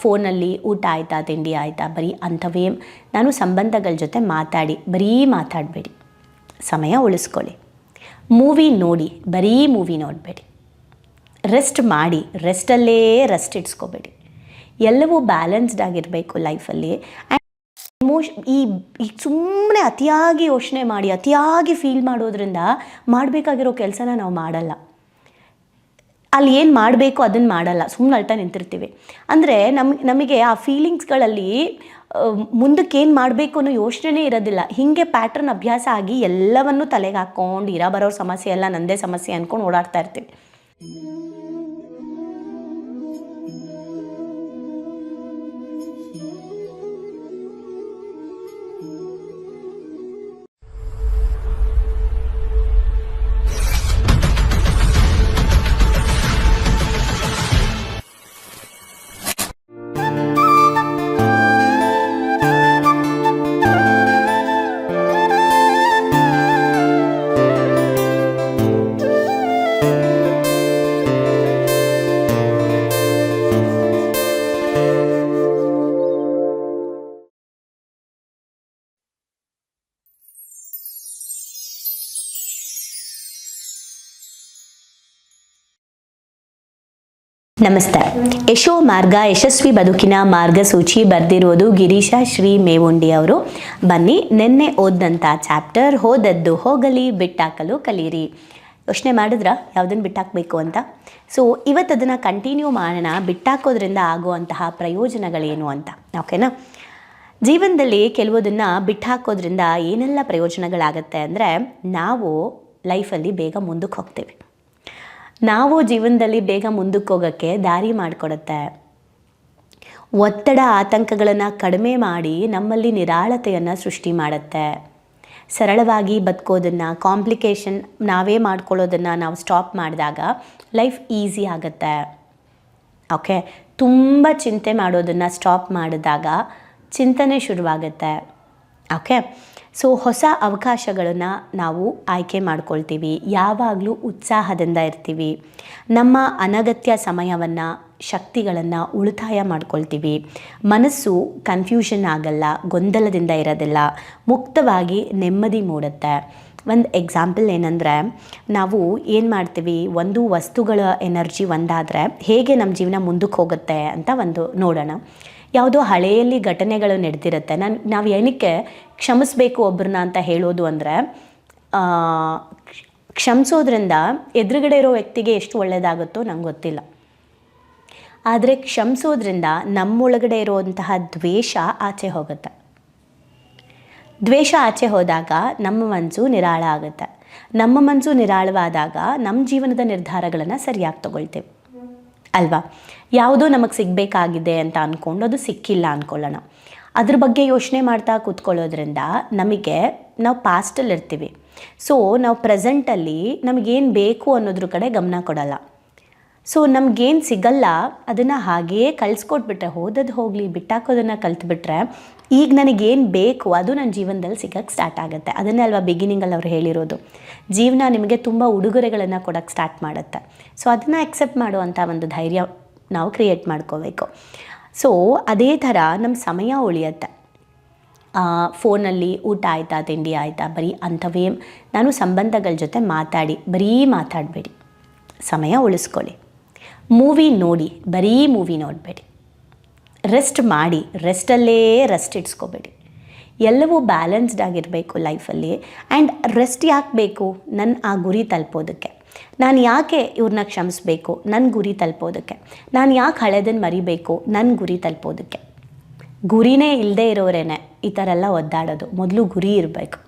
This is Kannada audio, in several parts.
ಫೋನಲ್ಲಿ ಊಟ ಆಯಿತಾ, ತಿಂಡಿ ಆಯಿತಾ, ಬರೀ ಅಂಥವೇ ನಾನು ಸಂಬಂಧಗಳ ಜೊತೆ ಮಾತಾಡಿ, ಬರೀ ಮಾತಾಡಬೇಡಿ. ಸಮಯ ಉಳಿಸ್ಕೊಳ್ಳಿ. ಮೂವಿ ನೋಡಿ, ಬರೀ ಮೂವಿ ನೋಡಬೇಡಿ. ರೆಸ್ಟ್ ಮಾಡಿ ರೆಸ್ಟಲ್ಲೇ ರೆಸ್ಟ್ ಇಡ್ಸ್ಕೋಬೇಡಿ ಎಲ್ಲವೂ ಬ್ಯಾಲೆನ್ಸ್ಡ್ ಆಗಿರಬೇಕು ಲೈಫಲ್ಲಿ ಇಮೋಷ್ ಈ ಸುಮ್ಮನೆ ಅತಿಯಾಗಿ ಯೋಚನೆ ಮಾಡಿ, ಅತಿಯಾಗಿ ಫೀಲ್ ಮಾಡೋದ್ರಿಂದ ಮಾಡಬೇಕಾಗಿರೋ ಕೆಲಸನ ನಾವು ಮಾಡಲ್ಲ. ಅಲ್ಲಿ ಏನು ಮಾಡಬೇಕು ಅದನ್ನು ಮಾಡಲ್ಲ. ಸುಮ್ಮನೆ ಅಳ್ತಾ ನಿಂತಿರ್ತೀವಿ. ಅಂದರೆ ನಮ್, ನಮಗೆ ಆ ಫೀಲಿಂಗ್ಸ್ಗಳಲ್ಲಿ ಮುಂದಕ್ಕೆ ಏನು ಮಾಡಬೇಕು ಅನ್ನೋ ಯೋಚನೆ ಇರೋದಿಲ್ಲ. ಹೀಗೆ ಪ್ಯಾಟ್ರನ್ ಅಭ್ಯಾಸ ಆಗಿ ಎಲ್ಲವನ್ನು ತಲೆಗೆ ಹಾಕ್ಕೊಂಡು ಇರ ಬರೋ ಸಮಸ್ಯೆ ಎಲ್ಲ ನಂದೇ ಸಮಸ್ಯೆ ಅಂದ್ಕೊಂಡು ಓಡಾಡ್ತಾ ಇರ್ತೀವಿ. ನಮಸ್ತೆ. ಯಶೋ ಮಾರ್ಗ, ಯಶಸ್ವಿ ಬದುಕಿನ ಮಾರ್ಗಸೂಚಿ ಬರೆದಿರೋದು ಗಿರೀಶ ಶ್ರೀ ಮೇವುಂಡಿ ಅವರು. ಬನ್ನಿ, ನಿನ್ನೆ ಓದಿದಂಥ ಚಾಪ್ಟರ್, ಹೋದದ್ದು ಹೋಗಲಿ, ಬಿಟ್ಟಾಕಲು ಕಲೀರಿ. ಯೋಚನೆ ಮಾಡಿದ್ರ? ಯಾವುದನ್ನು ಬಿಟ್ಟಾಕಬೇಕು ಅಂತ? ಸೊ ಇವತ್ತು ಅದನ್ನು ಕಂಟಿನ್ಯೂ ಮಾಡೋಣ, ಬಿಟ್ಟಾಕೋದ್ರಿಂದ ಆಗುವಂತಹ ಪ್ರಯೋಜನಗಳೇನು ಅಂತ. ಓಕೆನಾ ಜೀವನದಲ್ಲಿ ಕೆಲವುದನ್ನು ಬಿಟ್ಟಾಕೋದ್ರಿಂದ ಏನೆಲ್ಲ ಪ್ರಯೋಜನಗಳಾಗತ್ತೆ ಅಂದರೆ, ನಾವು ಲೈಫಲ್ಲಿ ಬೇಗ ಮುಂದಕ್ಕೆ ಹೋಗ್ತೀವಿ. ನಾವು ಜೀವನದಲ್ಲಿ ಬೇಗ ಮುಂದಕ್ಕೆ ಹೋಗೋಕ್ಕೆ ದಾರಿ ಮಾಡಿಕೊಡುತ್ತೆ. ಒತ್ತಡ ಆತಂಕಗಳನ್ನು ಕಡಿಮೆ ಮಾಡಿ ನಮ್ಮಲ್ಲಿ ನಿರಾಳತೆಯನ್ನು ಸೃಷ್ಟಿ ಮಾಡುತ್ತೆ. ಸರಳವಾಗಿ ಬದುಕೋದನ್ನು ಕಾಂಪ್ಲಿಕೇಶನ್ ನಾವೇ ಮಾಡ್ಕೊಳ್ಳೋದನ್ನು ನಾವು ಸ್ಟಾಪ್ ಮಾಡಿದಾಗ ಲೈಫ್ ಈಸಿ ಆಗುತ್ತೆ. ಓಕೆ ತುಂಬ ಚಿಂತೆ ಮಾಡೋದನ್ನು ಸ್ಟಾಪ್ ಮಾಡಿದಾಗ ಚಿಂತನೆ ಶುರುವಾಗುತ್ತೆ. ಓಕೆ ಸೊ ಹೊಸ ಅವಕಾಶಗಳನ್ನು ನಾವು ಆಯ್ಕೆ ಮಾಡ್ಕೊಳ್ತೀವಿ. ಯಾವಾಗಲೂ ಉತ್ಸಾಹದಿಂದ ಇರ್ತೀವಿ. ನಮ್ಮ ಅನಗತ್ಯ ಸಮಯವನ್ನು, ಶಕ್ತಿಗಳನ್ನು ಉಳಿತಾಯ ಮಾಡ್ಕೊಳ್ತೀವಿ. ಮನಸ್ಸು ಕನ್ಫ್ಯೂಷನ್ ಆಗಲ್ಲ, ಗೊಂದಲದಿಂದ ಇರೋದಿಲ್ಲ. ಮುಕ್ತವಾಗಿ ನೆಮ್ಮದಿ ಮೂಡುತ್ತೆ. ಒಂದು ಎಕ್ಸಾಂಪಲ್ ಏನಂದರೆ, ನಾವು ಏನು ಮಾಡ್ತೀವಿ? ಒಂದು ವಸ್ತುಗಳ ಎನರ್ಜಿ ಒಂದಾದರೆ, ಹೇಗೆ ನಮ್ಮ ಜೀವನ ಮುಂದಕ್ಕೆ ಹೋಗುತ್ತೆ ಅಂತ ಒಂದು ನೋಡೋಣ. ಯಾವುದೋ ಹಳೆಯಲ್ಲಿ ಘಟನೆಗಳು ನಡೆದಿರುತ್ತೆ. ನಾನು, ನಾವು ಏನಕ್ಕೆ ಕ್ಷಮಿಸ್ಬೇಕು ಒಬ್ಬರನ್ನ ಅಂತ ಹೇಳೋದು ಅಂದರೆ ಕ್ಷಮಿಸೋದ್ರಿಂದ ಎದುರುಗಡೆ ಇರೋ ವ್ಯಕ್ತಿಗೆ ಎಷ್ಟು ಒಳ್ಳೆಯದಾಗುತ್ತೋ ನಂಗೆ ಗೊತ್ತಿಲ್ಲ. ಆದರೆ ಕ್ಷಮಿಸೋದ್ರಿಂದ ನಮ್ಮೊಳಗಡೆ ಇರುವಂತಹ ದ್ವೇಷ ಆಚೆ ಹೋಗುತ್ತೆ. ದ್ವೇಷ ಆಚೆ ಹೋದಾಗ ನಮ್ಮ ಮನಸ್ಸು ನಿರಾಳ ಆಗುತ್ತೆ. ನಮ್ಮ ಮನಸ್ಸು ನಿರಾಳವಾದಾಗ ನಮ್ಮ ಜೀವನದ ನಿರ್ಧಾರಗಳನ್ನು ಸರಿಯಾಗಿ ತಗೊಳ್ತೇವೆ. ಅಲ್ವಾ? ಯಾವುದೋ ನಮಗೆ ಸಿಗಬೇಕಾಗಿದೆ ಅಂತ ಅಂದ್ಕೊಂಡು ಅದು ಸಿಕ್ಕಿಲ್ಲ ಅಂದ್ಕೊಳ್ಳೋಣ ಅದ್ರ ಬಗ್ಗೆ ಯೋಚನೆ ಮಾಡ್ತಾ ಕೂತ್ಕೊಳ್ಳೋದ್ರಿಂದ ನಮಗೆ ನಾವು ಪಾಸ್ಟಲ್ಲಿ ಇರ್ತೀವಿ. ಸೊ ನಾವು ಪ್ರೆಸೆಂಟಲ್ಲಿ ನಮಗೇನು ಬೇಕು ಅನ್ನೋದ್ರ ಕಡೆ ಗಮನ ಕೊಡಲ್ಲ. ಸೊ ನಮಗೇನು ಸಿಗಲ್ಲ, ಅದನ್ನು ಹಾಗೆಯೇ ಕಳಿಸ್ಕೊಟ್ಬಿಟ್ರೆ ಹೋದದ್ದು ಹೋಗಲಿ, ಬಿಟ್ಟಾಕೋದನ್ನು ಕಲ್ತ್ಬಿಟ್ರೆ, ಈಗ ನನಗೇನು ಬೇಕು, ಅದು ನನ್ನ ಜೀವನದಲ್ಲಿ ಸಿಗೋಕ್ಕೆ ಸ್ಟಾರ್ಟ್ ಆಗುತ್ತೆ. ಅದನ್ನೇ ಅಲ್ವಾ ಬಿಗಿನಿಂಗಲ್ಲಿ ಅವ್ರು ಹೇಳಿರೋದು. ಜೀವನ ನಿಮಗೆ ತುಂಬ ಉಡುಗೊರೆಗಳನ್ನು ಕೊಡೋಕ್ಕೆ ಸ್ಟಾರ್ಟ್ ಮಾಡುತ್ತೆ. ಸೊ ಅದನ್ನು ಎಕ್ಸೆಪ್ಟ್ ಮಾಡುವಂಥ ಒಂದು ಧೈರ್ಯ ನಾವು ಕ್ರಿಯೇಟ್ ಮಾಡ್ಕೋಬೇಕು. ಸೊ ಅದೇ ಥರ ನಮ್ಮ ಸಮಯ ಉಳಿಯತ್ತೆ. ಫೋನಲ್ಲಿ ಊಟ ಆಯಿತಾ, ತಿಂಡಿ ಆಯಿತಾ, ಬರೀ ಅಂಥವೇ, ನಾನು ಸಂಬಂಧಗಳ ಜೊತೆ ಮಾತಾಡಿ, ಬರೀ ಮಾತಾಡಬೇಡಿ. ಸಮಯ ಉಳಿಸ್ಕೊಳ್ಳಿ. ಮೂವಿ ನೋಡಿ, ಬರೀ ಮೂವಿ ನೋಡಬೇಡಿ. ರೆಸ್ಟ್ ಮಾಡಿ ರೆಸ್ಟಲ್ಲೇ ರೆಸ್ಟ್ ಇಡ್ಸ್ಕೋಬೇಡಿ ಎಲ್ಲವೂ ಬ್ಯಾಲೆನ್ಸ್ಡ್ ಆಗಿರಬೇಕು ಲೈಫಲ್ಲಿ ಆ್ಯಂಡ್ ರೆಸ್ಟ್ ಯಾಕೆ ಬೇಕು? ನನ್ನ ಆ ಗುರಿ ತಲುಪೋದಕ್ಕೆ. ನಾನು ಯಾಕೆ ಇವ್ರನ್ನ ಕ್ಷಮಿಸ್ಬೇಕು? ನನ್ನ ಗುರಿ ತಲುಪೋದಕ್ಕೆ. ನಾನು ಯಾಕೆ ಹಳೆದನ್ನು ಮರಿಬೇಕು? ನನ್ನ ಗುರಿ ತಲುಪೋದಕ್ಕೆ. ಗುರಿನೇ ಇಲ್ಲದೆ ಇರೋರೇನೆ, ಈ ಥರ ಎಲ್ಲ ಒದ್ದಾಡೋದು. ಮೊದಲು ಗುರಿ ಇರಬೇಕು.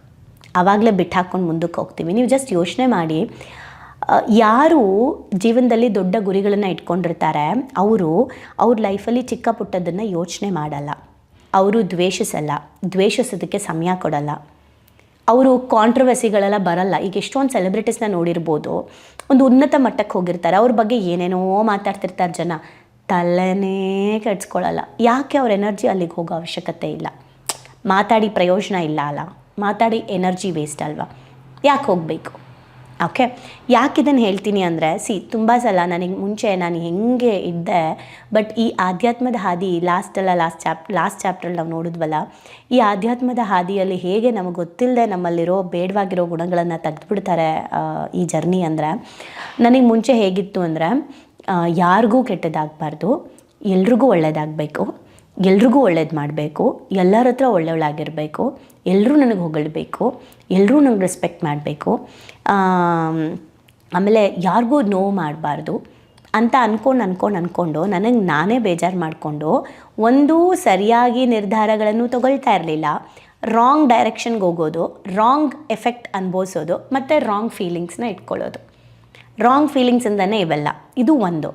ಆವಾಗಲೇ ಬಿಟ್ಟು ಹಾಕ್ಕೊಂಡು ಮುಂದಕ್ಕೆ ಹೋಗ್ತೀವಿ. ನೀವು ಜಸ್ಟ್ ಯೋಚನೆ ಮಾಡಿ ಯಾರು ಜೀವನದಲ್ಲಿ ದೊಡ್ಡ ಗುರಿಗಳನ್ನು ಇಟ್ಕೊಂಡಿರ್ತಾರೆ. ಅವರು ಅವ್ರ ಲೈಫಲ್ಲಿ ಚಿಕ್ಕ ಪುಟ್ಟದನ್ನು ಯೋಚನೆ ಮಾಡಲ್ಲ. ಅವರು ದ್ವೇಷಿಸಲ್ಲ. ದ್ವೇಷಿಸೋದಕ್ಕೆ ಸಮಯ ಕೊಡಲ್ಲ. ಅವರು ಕಾಂಟ್ರವರ್ಸಿಗಳೆಲ್ಲ ಬರಲ್ಲ. ಈಗ ಎಷ್ಟೊಂದು ಸೆಲೆಬ್ರಿಟೀಸ್ನ ನೋಡಿರ್ಬೋದು, ಒಂದು ಉನ್ನತ ಮಟ್ಟಕ್ಕೆ ಹೋಗಿರ್ತಾರೆ. ಅವ್ರ ಬಗ್ಗೆ ಏನೇನೋ ಮಾತಾಡ್ತಿರ್ತಾರೆ ಜನ. ತಲೆನೇ ಕೆಡ್ಸ್ಕೊಳ್ಳಲ್ಲ ಯಾಕೆ ಅವ್ರ ಎನರ್ಜಿ ಅಲ್ಲಿಗೆ ಹೋಗೋ ಅವಶ್ಯಕತೆ ಇಲ್ಲ? ಮಾತಾಡಿ ಪ್ರಯೋಜನ ಇಲ್ಲ ಅಲ್ಲ. ಮಾತಾಡಿ ಎನರ್ಜಿ ವೇಸ್ಟ್ ಅಲ್ವಾ? ಯಾಕೆ ಹೋಗಬೇಕು? ಓಕೆ ಯಾಕೆ ಇದನ್ನು ಹೇಳ್ತೀನಿ ಅಂದರೆ ಸಿ ತುಂಬ ಸಲ ನನಗೆ ಮುಂಚೆ ನಾನು ಹೆಂಗೆ ಇದ್ದೆ ಬಟ್ ಈ ಆಧ್ಯಾತ್ಮದ ಹಾದಿ ಲಾಸ್ಟಲ್ಲ ಲಾಸ್ಟ್ ಚಾಪ್ ಲಾಸ್ಟ್ ಚಾಪ್ಟ್ರಲ್ಲಿ ನಾವು ನೋಡಿದ್ವಲ್ಲ, ಈ ಆಧ್ಯಾತ್ಮದ ಹಾದಿಯಲ್ಲಿ ಹೇಗೆ ನಮಗೆ ಗೊತ್ತಿಲ್ಲದೆ ನಮ್ಮಲ್ಲಿರೋ ಬೇಡವಾಗಿರೋ ಗುಣಗಳನ್ನು ತೆಗೆದುಬಿಡ್ತಾರೆ ಈ ಜರ್ನಿ ಅಂದರೆ, ನನಗೆ ಮುಂಚೆ ಹೇಗಿತ್ತು ಅಂದರೆ ಯಾರಿಗೂ ಕೆಟ್ಟದಾಗಬಾರ್ದು, ಎಲ್ರಿಗೂ ಒಳ್ಳೇದಾಗಬೇಕು, ಎಲ್ರಿಗೂ ಒಳ್ಳೇದು ಮಾಡಬೇಕು, ಎಲ್ಲರ ಹತ್ರ ಒಳ್ಳೆಯವಳಾಗಿರಬೇಕು ಎಲ್ಲರೂ ನನಗೆ ಹೊಗಳಬೇಕು ಎಲ್ಲರೂ ನಂಗೆ ರೆಸ್ಪೆಕ್ಟ್ ಮಾಡಬೇಕು. ಆಮೇಲೆ ಯಾರಿಗೂ ನೋವು ಮಾಡಬಾರ್ದು. ಅಂತ ಅಂದ್ಕೊಂಡು ಅಂದ್ಕೊಂಡು ಅಂದ್ಕೊಂಡು ನನಗೆ ನಾನೇ ಬೇಜಾರು ಮಾಡಿಕೊಂಡು ಒಂದು ಸರಿಯಾಗಿ ನಿರ್ಧಾರಗಳನ್ನು ತಗೊಳ್ತಾ ಇರಲಿಲ್ಲ. ರಾಂಗ್ ಡೈರೆಕ್ಷನ್ಗೆ ಹೋಗೋದು ರಾಂಗ್ ಎಫೆಕ್ಟ್ ಅನುಭವಿಸೋದು, ಮತ್ತು ರಾಂಗ್ ಫೀಲಿಂಗ್ಸ್ನ ಇಟ್ಕೊಳ್ಳೋದು. ರಾಂಗ್ ಫೀಲಿಂಗ್ಸಿಂದನೇ ಇವೆಲ್ಲ. ಇದು ಒಂದು.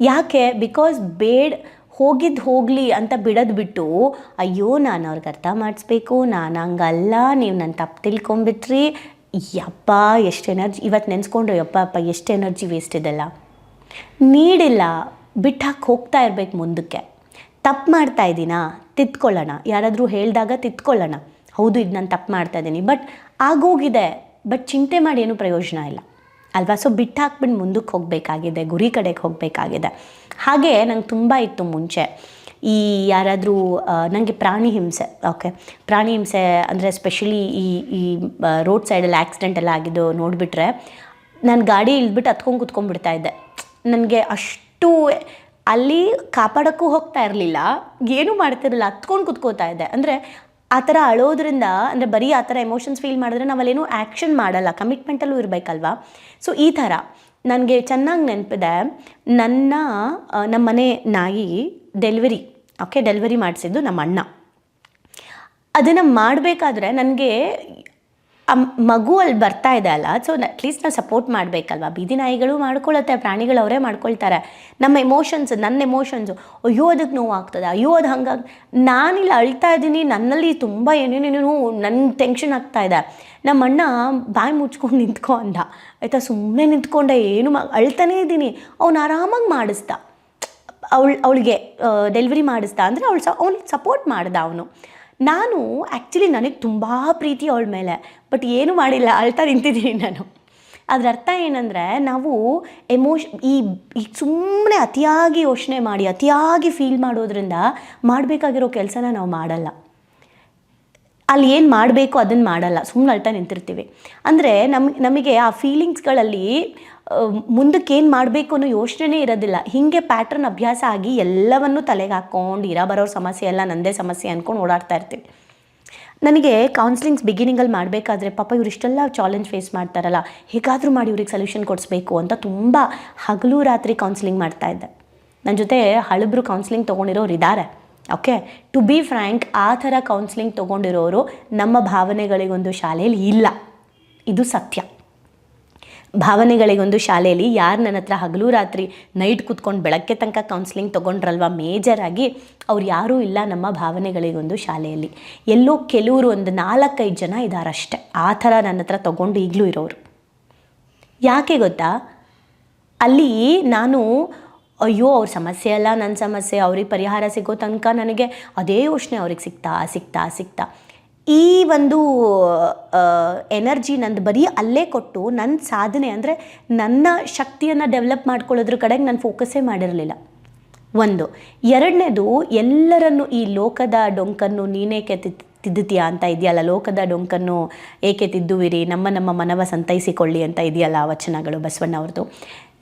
ಯಾಕೆ? ಬಿಕಾಸ್ ಬೇಡ ಹೋಗಿದ್ದು ಹೋಗಲಿ ಅಂತ ಬಿಡೋದು ಬಿಟ್ಟು, ಅಯ್ಯೋ, ನಾನು ಅವ್ರಿಗೆ ಅರ್ಥ ಮಾಡಿಸ್ಬೇಕು. ನಾನು ಹಂಗಲ್ಲ. ನೀವು ನನ್ನ ತಪ್ಪು ತಿಳ್ಕೊಂಬಿಟ್ರಿ. ಯಪ್ಪ, ಎಷ್ಟು ಎನರ್ಜಿ ಇವತ್ತು ನೆನೆಸ್ಕೊಂಡ್ರೆ, ಯಪ್ಪ ಅಪ್ಪ ಎಷ್ಟು ಎನರ್ಜಿ ವೇಸ್ಟ್ ಇದೆಲ್ಲ. ನೀಡಿಲ್ಲ. ಬಿಟ್ಟು ಹಾಕಿ ಹೋಗ್ತಾ ಇರಬೇಕು ಮುಂದಕ್ಕೆ. ತಪ್ಪು ಮಾಡ್ತಾ ಇದ್ದೀನಾ ತಿತ್ಕೊಳ್ಳೋಣ. ಯಾರಾದರೂ ಹೇಳಿದಾಗ ತಿತ್ಕೊಳ್ಳೋಣ. ಹೌದು, ಇದು ನಾನು ತಪ್ಪು ಮಾಡ್ತಾ ಇದ್ದೀನಿ ಬಟ್ ಆಗೋಗಿದೆ. ಬಟ್ ಚಿಂತೆ ಮಾಡಿ ಏನೂ ಪ್ರಯೋಜನ ಇಲ್ಲ. ಅಲ್ವಾ? ಸೊ ಬಿಟ್ಟು ಹಾಕ್ಬಿಟ್ಟು ಮುಂದಕ್ಕೆ ಹೋಗಬೇಕಾಗಿದೆ, ಗುರಿ ಕಡೆಗೆ ಹೋಗಬೇಕಾಗಿದೆ. ಹಾಗೆ ನಂಗೆ ತುಂಬ ಇತ್ತು ಮುಂಚೆ. ಈ ಯಾರಾದರೂ ನನಗೆ ಪ್ರಾಣಿ ಹಿಂಸೆ ಓಕೆ ಪ್ರಾಣಿ ಹಿಂಸೆ ಅಂದರೆ ಸ್ಪೆಷಲಿ ಈ ಈ ರೋಡ್ ಸೈಡಲ್ಲಿ ಆ್ಯಕ್ಸಿಡೆಂಟ್ ಎಲ್ಲ ಆಗಿದ್ದು ನೋಡಿಬಿಟ್ರೆ, ನಾನು ಗಾಡಿ ಇಳಿದ್ಬಿಟ್ಟು ಹತ್ಕೊಂಡು ಕುತ್ಕೊಂಡ್ಬಿಡ್ತಾ ಇದ್ದೆ. ನನಗೆ ಅಷ್ಟು ಅಲ್ಲಿ ಕಾಪಾಡೋಕ್ಕೂ ಹೋಗ್ತಾ ಇರಲಿಲ್ಲ, ಏನೂ ಮಾಡ್ತಿರಲಿಲ್ಲ, ಹತ್ಕೊಂಡು ಕುತ್ಕೋತಾ ಇದ್ದೆ. ಅಂದರೆ ಆ ಥರ ಅಳೋದ್ರಿಂದ, ಅಂದರೆ ಬರೀ ಆ ಥರ ಎಮೋಷನ್ಸ್ ಫೀಲ್ ಮಾಡಿದ್ರೆ ನಾವಲ್ಲೇನೂ ಆ್ಯಕ್ಷನ್ ಮಾಡಲ್ಲ ಕಮಿಟ್ಮೆಂಟಲ್ಲೂ ಇರಬೇಕಲ್ವಾ? ಸೊ ಈ ಥರ ನನಗೆ ಚೆನ್ನಾಗಿ ನೆನಪಿದೆ, ನನ್ನ ನಮ್ಮ ಮನೆ ನಾಯಿ ಡೆಲಿವರಿ ಓಕೆ ಡೆಲಿವರಿ ಮಾಡಿಸಿದ್ದು ನಮ್ಮ ಅಣ್ಣ ಅದನ್ನು ಮಾಡಬೇಕಾದ್ರೆ ನನಗೆ ಆ ಮಗು ಅಲ್ಲಿ ಬರ್ತಾ ಇದೆ ಅಲ್ಲ ಸೊ ಅಟ್ಲೀಸ್ಟ್ ನಾವು ಸಪೋರ್ಟ್ ಮಾಡಬೇಕಲ್ವಾ? ಬೀದಿ ನಾಯಿಗಳು ಮಾಡ್ಕೊಳ್ಳುತ್ತೆ ಪ್ರಾಣಿಗಳು ಅವರೇ ಮಾಡ್ಕೊಳ್ತಾರೆ. ನಮ್ಮ ಎಮೋಷನ್ಸ್ ನನ್ನ ಎಮೋಷನ್ಸು ಅಯ್ಯೋ ಅದಕ್ಕೆ ನೋವು ಆಗ್ತದೆ ಅಯ್ಯೋ ಅದು ಹಂಗಾಗಿ ನಾನಿಲ್ಲಿ ಅಳ್ತಾ ಇದ್ದೀನಿ, ನನ್ನಲ್ಲಿ ತುಂಬ ಏನೇನೇನೇನೋ ನನ್ನ ಟೆನ್ಷನ್ ಆಗ್ತಾ ಇದೆ. ನಮ್ಮ ಅಣ್ಣ ಬಾಯಿ ಮುಚ್ಕೊಂಡು ನಿಂತ್ಕೊ ಅಂದ. ಆಯಿತಾ ಸುಮ್ಮನೆ ನಿಂತ್ಕೊಂಡೆ, ಏನು ಮಾ, ಅಳ್ತಾನೇ ಇದ್ದೀನಿ. ಅವ್ನು ಆರಾಮಾಗಿ ಮಾಡಿಸ್ದ. ಅವಳು, ಅವಳಿಗೆ ಡೆಲಿವರಿ ಮಾಡಿಸ್ದ. ಅಂದರೆ ಅವಳು ಸ ಅವ್ನಿಗೆ ಸಪೋರ್ಟ್ ಮಾಡ್ದ ಅವನು. ನಾನು ಆ್ಯಕ್ಚುಲಿ ನನಗೆ ತುಂಬ ಪ್ರೀತಿ ಅವಳ ಮೇಲೆ ಬಟ್ ಏನು ಮಾಡಿಲ್ಲ, ಅಳ್ತಾ ನಿಂತಿದ್ದೀನಿ ನಾನು. ಅದರ ಅರ್ಥ ಏನಂದರೆ, ನಾವು ಎಮೋಷ್ ಈ ಸುಮ್ಮನೆ ಅತಿಯಾಗಿ ಯೋಚನೆ ಮಾಡಿ, ಅತಿಯಾಗಿ ಫೀಲ್ ಮಾಡೋದ್ರಿಂದ ಮಾಡಬೇಕಾಗಿರೋ ಕೆಲಸನ ನಾವು ಮಾಡಲ್ಲ. ಅಲ್ಲಿ ಏನು ಮಾಡಬೇಕು ಅದನ್ನು ಮಾಡಲ್ಲ ಸುಮ್ಮನೆ ಅಳ್ತಾ ನಿಂತಿರ್ತೀವಿ. ಅಂದರೆ ನಮ್, ನಮಗೆ ಆ ಫೀಲಿಂಗ್ಸ್ಗಳಲ್ಲಿ ಮುಂದಕ್ಕೆ ಏನು ಮಾಡಬೇಕು ಅನ್ನೋ ಯೋಚನೆ ಇರೋದಿಲ್ಲ. ಹೀಗೆ ಪ್ಯಾಟ್ರನ್ ಅಭ್ಯಾಸ ಆಗಿ ಎಲ್ಲವನ್ನೂ ತಲೆಗೆ ಹಾಕ್ಕೊಂಡು ಇರ ಬರೋ ಸಮಸ್ಯೆ ಎಲ್ಲ ನನ್ನದೇ ಸಮಸ್ಯೆ ಅಂದ್ಕೊಂಡು ಓಡಾಡ್ತಾ ಇರ್ತೀವಿ. ನನಗೆ ಕೌನ್ಸಿಲಿಂಗ್ಸ್ ಬಿಗಿನಿಂಗಲ್ಲಿ ಮಾಡಬೇಕಾದ್ರೆ ಪಾಪ ಇವ್ರು ಇಷ್ಟೆಲ್ಲ ಚಾಲೆಂಜ್ ಫೇಸ್ ಮಾಡ್ತಾರಲ್ಲ, ಹೇಗಾದರೂ ಮಾಡಿ ಇವ್ರಿಗೆ ಸೊಲ್ಯೂಷನ್ ಕೊಡಿಸ್ಬೇಕು ಅಂತ ತುಂಬ ಹಗಲು ರಾತ್ರಿ ಕೌನ್ಸಿಲಿಂಗ್ ಮಾಡ್ತಾಯಿದ್ದೆ ನನ್ನ ಜೊತೆ ಹಳಬ್ರು ಕೌನ್ಸಿಲಿಂಗ್ ತೊಗೊಂಡಿರೋರು ಇದ್ದಾರೆ ಓಕೆ ಟು ಬಿ ಫ್ರ್ಯಾಂಕ್ ಆ ಥರ ಕೌನ್ಸಿಲಿಂಗ್ ತೊಗೊಂಡಿರೋರು ನಮ್ಮ ಭಾವನೆಗಳಿಗೊಂದು ಶಾಲೆಯಲ್ಲಿ ಇಲ್ಲ. ಇದು ಸತ್ಯ. ಭಾವನೆಗಳಿಗೊಂದು ಶಾಲೆಯಲ್ಲಿ ಯಾರು ನನ್ನ ಹತ್ರ ಹಗಲು ರಾತ್ರಿ ನೈಟ್ ಕೂತ್ಕೊಂಡು ಬೆಳಗ್ಗೆ ತನಕ ಕೌನ್ಸಿಲಿಂಗ್ ತೊಗೊಂಡ್ರಲ್ವ? ಮೇಜರಾಗಿ ಅವ್ರು ಯಾರೂ ಇಲ್ಲ ನಮ್ಮ ಭಾವನೆಗಳಿಗೊಂದು ಶಾಲೆಯಲ್ಲಿ. ಎಲ್ಲೋ ಕೆಲವರು ಒಂದು ನಾಲ್ಕೈದು ಜನ ಇದ್ದಾರಷ್ಟೆ ಆ ಥರ ನನ್ನ ಹತ್ರ ತೊಗೊಂಡು ಈಗಲೂ ಇರೋರು. ಯಾಕೆ ಗೊತ್ತಾ? ಅಲ್ಲಿ ನಾನು, ಅಯ್ಯೋ, ಅವ್ರ ಸಮಸ್ಯೆ ಅಲ್ಲ ನನ್ನ ಸಮಸ್ಯೆ, ಅವ್ರಿಗೆ ಪರಿಹಾರ ಸಿಗೋ ತನಕ ನನಗೆ ಅದೇ ಯೋಚನೆ ಅವ್ರಿಗೆ ಸಿಗ್ತಾ ಸಿಗ್ತಾ ಸಿಗ್ತಾ. ಈ ಒಂದು ಎನರ್ಜಿ ನಂದು ಬರೀ ಅಲ್ಲೇ ಕೊಟ್ಟು ನನ್ನ ಸಾಧನೆ ಅಂದರೆ ನನ್ನ ಶಕ್ತಿಯನ್ನು ಡೆವಲಪ್ ಮಾಡ್ಕೊಳ್ಳೋದ್ರ ಕಡೆಗೆ ನಾನು ಫೋಕಸ್ಸೇ ಮಾಡಿರಲಿಲ್ಲ. ಒಂದು. ಎರಡನೇದು, ಎಲ್ಲರನ್ನು ಈ ಲೋಕದ ಡೊಂಕನ್ನು ನೀನೇಕೆ ತಿದ್ದುತ್ತೀಯಾ ಅಂತ ಇದೆಯಲ್ಲ? ಲೋಕದ ಡೊಂಕನ್ನು ಏಕೆ ತಿದ್ದುವಿರಿ? ನಮ್ಮ ನಮ್ಮ ಮನವ ಸಂತೈಸಿಕೊಳ್ಳಿ ಅಂತ ಇದೆಯಲ್ಲ ವಚನಗಳು ಬಸವಣ್ಣ ಅವ್ರದ್ದು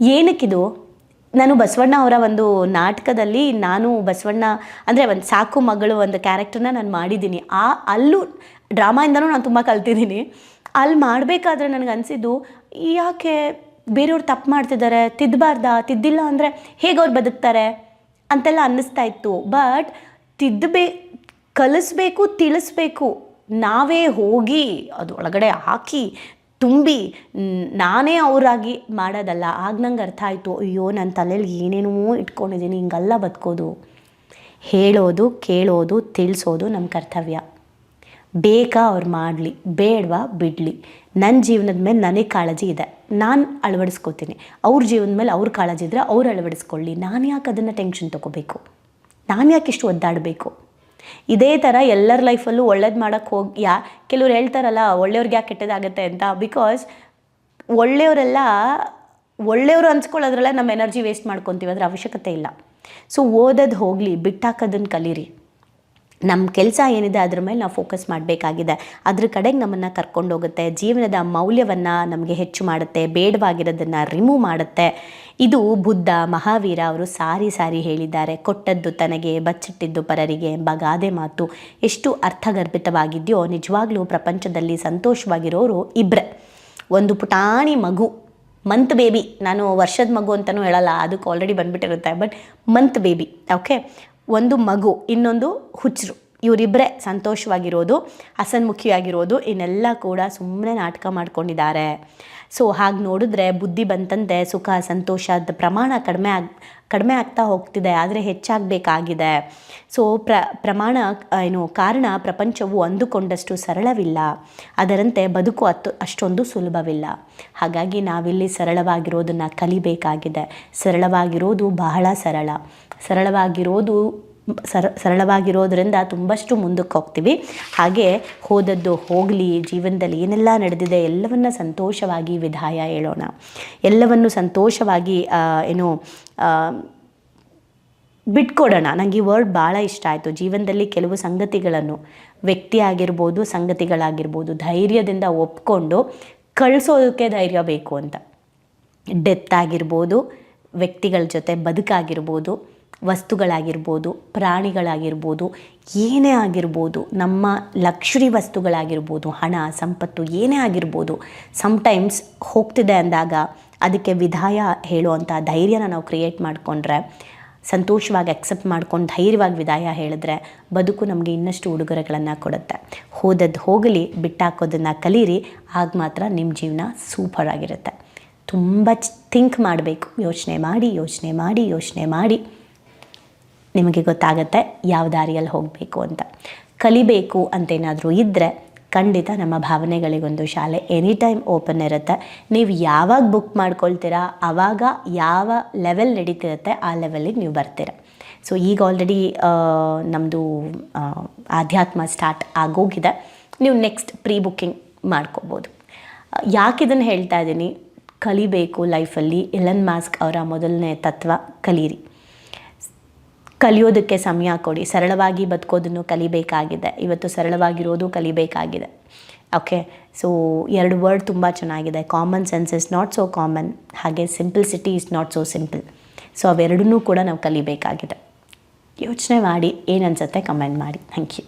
ಏನಕ್ಕಿದು? ನಾನು ಬಸವಣ್ಣ ಅವರ ಒಂದು ನಾಟಕದಲ್ಲಿ ನಾನು ಬಸವಣ್ಣ, ಅಂದರೆ ಒಂದು ಸಾಕು ಮಗಳು ಒಂದು ಕ್ಯಾರೆಕ್ಟರ್ನ ನಾನು ಮಾಡಿದ್ದೀನಿ. ಆ ಅಲ್ಲೂ ಡ್ರಾಮಾಯಿಂದನೂ ನಾನು ತುಂಬ ಕಲ್ತಿದ್ದೀನಿ. ಅಲ್ಲಿ ಮಾಡಬೇಕಾದ್ರೆ ನನಗೆ ಅನಿಸಿದ್ದು, ಯಾಕೆ ಬೇರೆಯವ್ರು ತಪ್ಪು ಮಾಡ್ತಿದ್ದಾರೆ ತಿದ್ದಬಾರ್ದಾ ತಿದ್ದಿಲ್ಲ ಅಂದರೆ ಹೇಗೆ ಅವ್ರು ಬದುಕ್ತಾರೆ? ಅಂತೆಲ್ಲ ಅನ್ನಿಸ್ತಾ ಇತ್ತು. ಬಟ್ ತಿದ್ದಬೇ ಕಲಿಸ್ಬೇಕು, ತಿಳಿಸ್ಬೇಕು, ನಾವೇ ಹೋಗಿ ಅದು ಒಳಗಡೆ ಹಾಕಿ ತುಂಬಿ ನಾನೇ ಅವರಾಗಿ ಮಾಡೋದಲ್ಲ, ಆಗ ನಂಗೆ ಅರ್ಥ ಆಯಿತು, ಅಯ್ಯೋ, ನನ್ನ ತಲೆಯಲ್ಲಿ ಏನೇನೋ ಇಟ್ಕೊಂಡಿದ್ದೀನಿ, ಹಿಂಗೆಲ್ಲ ಬದುಕೋದು. ಹೇಳೋದು, ಕೇಳೋದು, ತಿಳಿಸೋದು ನಮ್ಮ ಕರ್ತವ್ಯ. ಬೇಕಾ ಅವ್ರು ಮಾಡಲಿ, ಬೇಡವಾ ಬಿಡಲಿ. ನನ್ನ ಜೀವನದ ಮೇಲೆ ನನಗೆ ಕಾಳಜಿ ಇದೆ. ನಾನು ಅಳವಡಿಸ್ಕೋತೀನಿ. ಅವ್ರ ಜೀವನದ ಮೇಲೆ ಅವ್ರ ಕಾಳಜಿ ಇದ್ದರೆ ಅವ್ರು ಅಳವಡಿಸ್ಕೊಳ್ಳಿ. ನಾನು ಯಾಕೆ ಅದನ್ನು ಟೆನ್ಷನ್ ತೊಗೋಬೇಕು? ನಾನು ಯಾಕೆ ಇಷ್ಟು ಒದ್ದಾಡಬೇಕು? ಇದೇ ಥರ ಎಲ್ಲರ ಲೈಫಲ್ಲೂ ಒಳ್ಳೇದು ಮಾಡೋಕ್ಕೆ ಹೋಗಿ, ಯಾ, ಕೆಲವ್ರು ಹೇಳ್ತಾರಲ್ಲ, ಒಳ್ಳೆಯವ್ರಿಗೆ ಯಾಕೆ ಕೆಟ್ಟದಾಗುತ್ತೆ ಅಂತ? ಬಿಕಾಸ್ ಒಳ್ಳೆಯವರೆಲ್ಲ, ಒಳ್ಳೆಯವರು ಅನ್ಸ್ಕೊಳ್ಳೋದ್ರಲ್ಲ ನಮ್ಮ ಎನರ್ಜಿ ವೇಸ್ಟ್ ಮಾಡ್ಕೊತೀವಿ, ಅದರ ಅವಶ್ಯಕತೆ ಇಲ್ಲ. ಸೊ ಓದೋದು ಹೋಗಲಿ ಬಿಟ್ಟಾಕೋದನ್ನು ಕಲೀರಿ. ನಮ್ಮ ಕೆಲಸ ಏನಿದೆ ಅದ್ರ ಮೇಲೆ ನಾವು ಫೋಕಸ್ ಮಾಡಬೇಕಾಗಿದೆ. ಅದ್ರ ಕಡೆಗೆ ನಮ್ಮನ್ನು ಕರ್ಕೊಂಡೋಗುತ್ತೆ ಜೀವನದ ಮೌಲ್ಯವನ್ನು ನಮಗೆ ಹೆಚ್ಚು ಮಾಡುತ್ತೆ. ಬೇಡವಾಗಿರೋದನ್ನು ರಿಮೂವ್ ಮಾಡುತ್ತೆ. ಇದು ಬುದ್ಧ, ಮಹಾವೀರ ಅವರು ಸಾರಿ ಸಾರಿ ಹೇಳಿದ್ದಾರೆ. ಕೊಟ್ಟದ್ದು ತನಗೆ, ಬಚ್ಚಿಟ್ಟಿದ್ದು ಪರರಿಗೆ ಎಂಬ ಗಾದೆ ಮಾತು. ಎಷ್ಟು ಅರ್ಥಗರ್ಭಿತವಾಗಿದೆಯೋ, ನಿಜವಾಗ್ಲೂ ಪ್ರಪಂಚದಲ್ಲಿ ಸಂತೋಷವಾಗಿರೋರು ಇಬ್ಬರೇ ಒಂದು ಪುಟಾಣಿ ಮಗು. ಮಂತ್ ಬೇಬಿ ನಾನು ವರ್ಷದ ಮಗು ಅಂತಲೂ ಹೇಳಲ್ಲ. ಅದಕ್ಕೆ ಆಲ್ರೆಡಿ ಬಂದುಬಿಟ್ಟಿರುತ್ತೆ. ಬಟ್ ಮಂತ್ ಬೇಬಿ ಓಕೆ ಒಂದು ಮಗು, ಇನ್ನೊಂದು ಹುಚ್ಚರು ಇವರಿಬ್ಬರೇ ಸಂತೋಷವಾಗಿರೋದು ಹಸನ್ಮುಖಿಯಾಗಿರೋದು ಇನ್ನೆಲ್ಲ ಕೂಡ ಸುಮ್ಮನೆ ನಾಟಕ ಮಾಡ್ಕೊಂಡಿದ್ದಾರೆ. ಸೊ, ಹಾಗೆ ನೋಡಿದ್ರೆ ಬುದ್ಧಿ ಬಂತಂತೆ, ಸುಖ ಸಂತೋಷದ ಪ್ರಮಾಣ ಕಡಿಮೆ ಆಗ್, ಕಡಿಮೆ ಆಗ್ತಾ ಹೋಗ್ತಿದೆ, ಆದರೆ ಹೆಚ್ಚಾಗಬೇಕಾಗಿದೆ. ಸೊ, ಪ್ರ, ಪ್ರಮಾಣ, ಏನು, ಕಾರಣ ಪ್ರಪಂಚವು ಅಂದುಕೊಂಡಷ್ಟು ಸರಳವಿಲ್ಲ. ಅದರಂತೆ ಬದುಕು ಅತ್ತು ಅಷ್ಟೊಂದು ಸುಲಭವಿಲ್ಲ. ಹಾಗಾಗಿ ನಾವಿಲ್ಲಿ ಸರಳವಾಗಿರೋದನ್ನು ಕಲಿಬೇಕಾಗಿದೆ. ಸರಳವಾಗಿರೋದು ಬಹಳ ಸರಳ. ಸರಳವಾಗಿರೋದು, ಸರ, ಸರಳವಾಗಿರೋದ್ರಿಂದ ತುಂಬಷ್ಟು ಮುಂದಕ್ಕೆ ಹೋಗ್ತೀವಿ. ಹಾಗೆ ಹೋದದ್ದು ಹೋಗಲಿ, ಜೀವನದಲ್ಲಿ ಏನೆಲ್ಲ ನಡೆದಿದೆ, ಎಲ್ಲವನ್ನ ಸಂತೋಷವಾಗಿ ವಿದಾಯ ಹೇಳೋಣ. ಎಲ್ಲವನ್ನು ಸಂತೋಷವಾಗಿ ಏನು ಬಿಟ್ಕೊಡೋಣ. ನನಗೆ ಈ ವರ್ಡ್ ಭಾಳ ಇಷ್ಟ ಆಯಿತು. ಜೀವನದಲ್ಲಿ ಕೆಲವು ಸಂಗತಿಗಳನ್ನು ವ್ಯಕ್ತಿ ಆಗಿರ್ಬೋದು ಸಂಗತಿಗಳಾಗಿರ್ಬೋದು, ಧೈರ್ಯದಿಂದ ಒಪ್ಕೊಂಡು ಕಳಿಸೋದಕ್ಕೆ ಧೈರ್ಯ ಬೇಕು ಅಂತ. ಡೆತ್ ಆಗಿರ್ಬೋದು, ವ್ಯಕ್ತಿಗಳ ಜೊತೆ ಬದುಕಾಗಿರ್ಬೋದು ವಸ್ತುಗಳಾಗಿರ್ಬೋದು, ಪ್ರಾಣಿಗಳಾಗಿರ್ಬೋದು, ಏನೇ ಆಗಿರ್ಬೋದು, ನಮ್ಮ ಲಕ್ಷುರಿ ವಸ್ತುಗಳಾಗಿರ್ಬೋದು, ಹಣ, ಸಂಪತ್ತು ಏನೇ ಆಗಿರ್ಬೋದು ಸಮ್ಟೈಮ್ಸ್ ಹೋಗ್ತಿದೆ ಅಂದಾಗ ಅದಕ್ಕೆ ವಿದಾಯ ಹೇಳುವಂಥ ಧೈರ್ಯನ ನಾವು ಕ್ರಿಯೇಟ್ ಮಾಡಿಕೊಂಡ್ರೆ, ಸಂತೋಷವಾಗಿ ಅಕ್ಸೆಪ್ಟ್ ಮಾಡ್ಕೊಂಡು ಧೈರ್ಯವಾಗಿ ವಿದಾಯ ಹೇಳಿದ್ರೆ ಬದುಕು ನಮಗೆ ಇನ್ನಷ್ಟು ಉಡುಗೊರೆಗಳನ್ನು ಕೊಡುತ್ತೆ. ಹೋದದ್ದು ಹೋಗಲಿ, ಬಿಟ್ಟಾಕೋದನ್ನು ಕಲೀರಿ, ಆಗ ಮಾತ್ರ ನಿಮ್ಮ ಜೀವನ ಸೂಪರ್ ಆಗಿರುತ್ತೆ ತುಂಬ ಥಿಂಕ್ ಮಾಡಬೇಕು. ಯೋಚನೆ ಮಾಡಿ ಯೋಚನೆ ಮಾಡಿ ಯೋಚನೆ ಮಾಡಿ. ನಿಮಗೆ ಗೊತ್ತಾಗುತ್ತೆ ಯಾವ ದಾರಿಯಲ್ಲಿ ಹೋಗಬೇಕು ಅಂತ. ಕಲಿಬೇಕು ಅಂತೇನಾದರೂ ಇದ್ದರೆ ಖಂಡಿತ ನಮ್ಮ ಭಾವನೆಗಳಿಗೊಂದು ಶಾಲೆ ಎನಿ ಟೈಮ್ ಓಪನ್ ಇರುತ್ತೆ. ನೀವು ಯಾವಾಗ ಬುಕ್ ಮಾಡ್ಕೊಳ್ತೀರಾ ಆವಾಗ ಯಾವ ಲೆವೆಲ್ ನಡೀತಿರುತ್ತೆ, ಆ ಲೆವೆಲಿಗೆ ನೀವು ಬರ್ತೀರ. ಸೊ ಈಗ ಆಲ್ರೆಡಿ ನಮ್ಮದು ಆಧ್ಯಾತ್ಮ ಸ್ಟಾರ್ಟ್ ಆಗೋಗಿದೆ. ನೀವು ನೆಕ್ಸ್ಟ್ ಪ್ರೀ ಬುಕ್ಕಿಂಗ್ ಮಾಡ್ಕೋಬೋದು. ಯಾಕೆ ಇದನ್ನು ಹೇಳ್ತಾ ಇದ್ದೀನಿ? ಕಲಿಬೇಕು ಲೈಫಲ್ಲಿ ಎಲನ್ ಮಾಸ್ಕ್ ಅವರ ಮೊದಲನೇ ತತ್ವ ಕಲೀರಿ. ಕಲಿಯೋದಕ್ಕೆ ಸಮಯ ಕೊಡಿ. ಸರಳವಾಗಿ ಬದುಕೋದನ್ನು ಕಲಿಬೇಕಾಗಿದೆ. ಇವತ್ತು ಸರಳವಾಗಿರೋದು ಕಲಿಬೇಕಾಗಿದೆ. ಓಕೆ ಸೊ ಎರಡು ವರ್ಡ್ ತುಂಬ ಚೆನ್ನಾಗಿದೆ. Common sense is not so common ಹಾಗೆ simplicity is not so simple so ಅವೆರಡನ್ನೂ ಕೂಡ ನಾವು ಕಲಿಬೇಕಾಗಿದೆ. ಯೋಚನೆ ಮಾಡಿ, ಏನು ಅನ್ಸುತ್ತೆ ಕಮೆಂಟ್ ಮಾಡಿ. Thank you